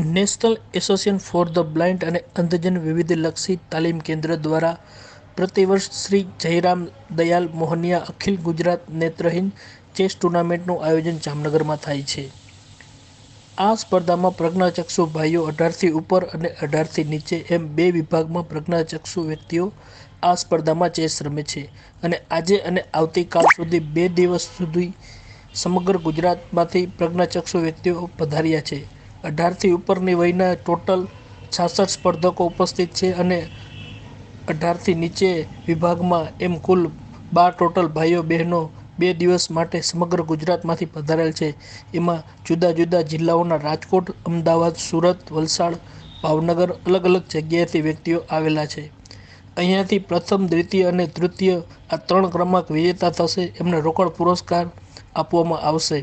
National association for the blind અને અંધજન વિવિધલક્ષી તાલીમ કેન્દ્ર દ્વારા પ્રતિવર્ષ શ્રી જયરામ દયાલ મોહનિયા અખિલ ગુજરાત નેત્રહીન ચેસ ટુર્નામેન્ટનું આયોજન જામનગરમાં થાય છે. આ સ્પર્ધામાં પ્રજ્ઞાચક્ષુ ભાઈઓ અઢારથી ઉપર અને અઢારથી નીચે એમ બે વિભાગમાં પ્રજ્ઞાચક્ષુ વ્યક્તિઓ આ સ્પર્ધામાં ચેસ રમે છે અને આજે અને આવતીકાલ સુધી બે દિવસ સુધી સમગ્ર ગુજરાતમાંથી પ્રજ્ઞાચક્ષુ વ્યક્તિઓ પધાર્યા છે. અઢારથી ઉપરની વયના ટોટલ છાસઠ સ્પર્ધકો ઉપસ્થિત છે અને અઢારથી નીચે વિભાગમાં એમ કુલ બાર ટોટલ ભાઈઓ બહેનો બે દિવસ માટે સમગ્ર ગુજરાતમાંથી પધારેલ છે એમાં જુદા જુદા જિલ્લાઓના રાજકોટ, અમદાવાદ, સુરત, વલસાડ, ભાવનગર અલગ અલગ જગ્યાએથી વ્યક્તિઓ આવેલા છે. અહીંયાથી પ્રથમ, દ્વિતીય અને તૃતીય આ ત્રણ ક્રમાંક વિજેતા થશે એમને રોકડ પુરસ્કાર આપવામાં આવશે.